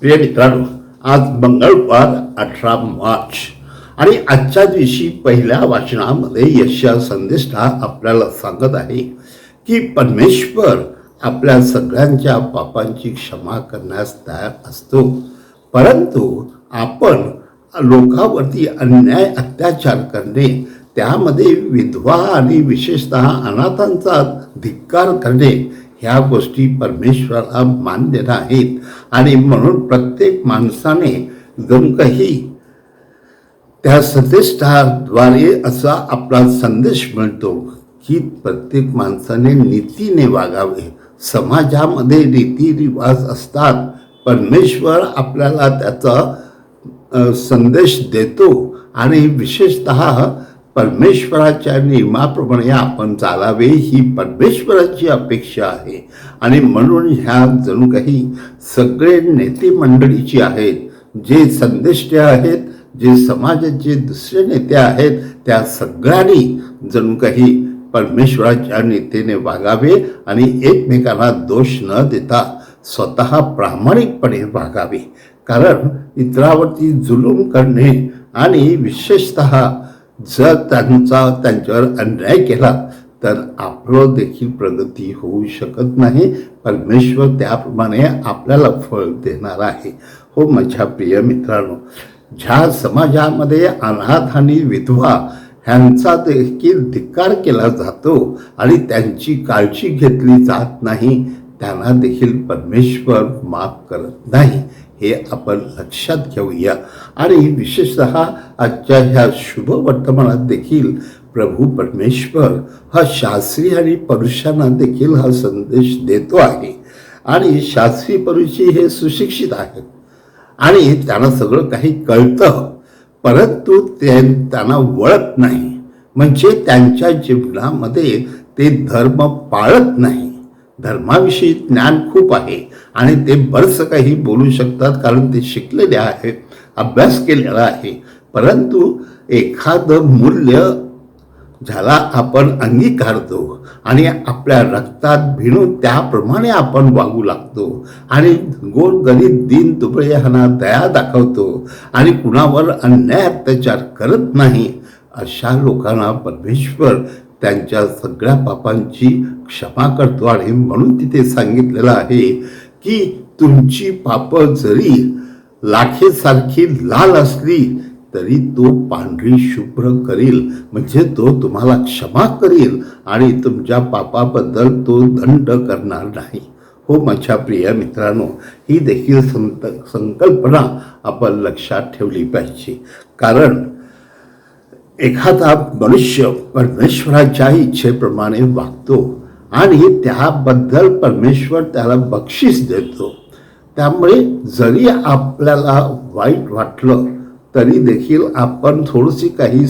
प्रिय मित्रांनो आज मंगळवार अठरा मार्च. आणि आजच्या दिवशी पहिल्या वाचनामध्ये यशा संदेष्टा आपल्याला सांगत आहे की परमेश्वर आपल्या सगळ्यांच्या पापांची क्षमा करण्यास तयार असतो. परंतु आपण लोकांवरती अन्याय अत्याचार करणे त्यामध्ये विधवा आणि विशेषतः अनाथांचा धिक्कार करणे ह्या गोष्टी परमेश्वराला मान्य नाहीत आणि म्हणून प्रत्येक माणसाने गमकही त्या संदेशाद्वारे असा आपला संदेश मिळतो की प्रत्येक माणसाने नीतीने वागावे. समाजामध्ये रीतिरिवाज असतात. परमेश्वर आपल्याला त्याचा संदेश देतो. आणि विशेषत परमेश्वराच्या नियमाप्रमाणे आपण चालावे ही परमेश्वराची अपेक्षा आहे. आणि म्हणून ह्या जणू काही सगळे नेते मंडळीची आहेत जे संदेष्टे आहेत जे समाजाचे दुसरे नेते आहेत त्या सगळ्यांनी जणू काही परमेश्वराच्या नेतेने वागावे आणि एकमेकांना दोष न देता स्वतः प्रामाणिकपणे वागावे. कारण इतरावरती जुलूम करणे आणि विशेषत जर त्यांचा त्यांच्यावर अन्याय केला तर आपलं देखील प्रगती होऊ शकत नाही. परमेश्वर त्याप्रमाणे आपल्याला फळ देणार आहे. हो माझ्या प्रिय मित्रांनो ज्या समाजामध्ये अनाथ आणि विधवा ह्यांचा देखील धिक्कार केला जातो आणि त्यांची काळजी घेतली जात नाही त्यांना देखील परमेश्वर माफ करत नाही. हे आपण लक्षात घेऊया. आणि विशेषतः आजच्या ह्या शुभ वर्तमानात देखील प्रभू परमेश्वर हा शास्त्री आणि परुषांना देखील हा संदेश देतो आहे. आणि शास्त्री परुषी हे सुशिक्षित आहेत. आणि त्यांना सगळं काही कळतं. परंतु ते त्यांना वळत नाही. म्हणजे त्यांच्या जीवनामध्ये ते धर्म पाळत नाही. धर्माविषयी ज्ञान खूप आहे आणि ते बरंच काही बोलू शकतात कारण ते शिकलेले आहेत अभ्यास केलेला आहे. परंतु एखादं मूल्य ज्याला आपण अंगीकारतो आणि आपल्या रक्तात भिणून त्याप्रमाणे आपण वागू लागतो आणि गोर गरीब दिन दुबळे दया दाखवतो आणि कुणावर अन्याय अत्याचार करत नाही अशा लोकांना परमेश्वर त्यांच्या सगळ्या पापांची क्षमा करतो. आणि म्हणून तिथे सांगितलेलं आहे की तुमची पापं जरी लाखेसारखी लाल असली तरी तो पांढरी शुभ्र करील. म्हणजे तो तुम्हाला क्षमा करील आणि तुमच्या पापाबद्दल तो दंड करणार नाही. हो माझ्या प्रिय मित्रांनो ही देखील संत संकल्पना आपण लक्षात ठेवली पाहिजे. कारण एखादा मनुष्य परमेश्वराच्या इच्छेप्रमाणे वागतो आणि त्याबद्दल परमेश्वर त्याला बक्षीस देतो. त्यामुळे जरी आपल्याला वाईट वाटलं तरी देखील आपण थोडीशी काही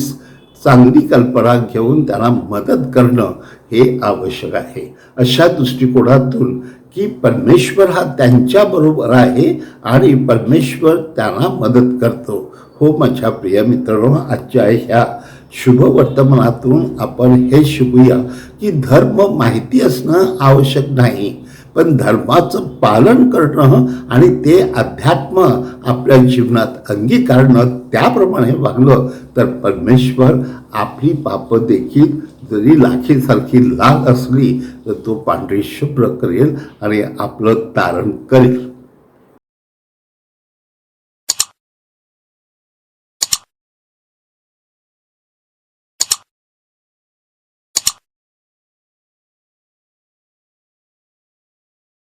चांगली कल्पना घेऊन त्यांना मदत करणं हे आवश्यक आहे. अशा दृष्टिकोनातून की परमेश्वर हा त्यांच्याबरोबर आहे आणि परमेश्वर त्यांना मदत करतो. हो माझ्या प्रिय मित्रांनो आजच्या ह्या शुभ वर्तमानातून आपण हे शिकूया की धर्म माहिती असणं आवश्यक नाही पण धर्माचं पालन करणं आणि ते अध्यात्म आपल्या जीवनात अंगीकारणं त्याप्रमाणे वागलं तर परमेश्वर आपली पापं देखील जरी लाखीसारखी लाल असली तर तो पांढरी शुभ्र करेल आणि आपलं तारण करेल.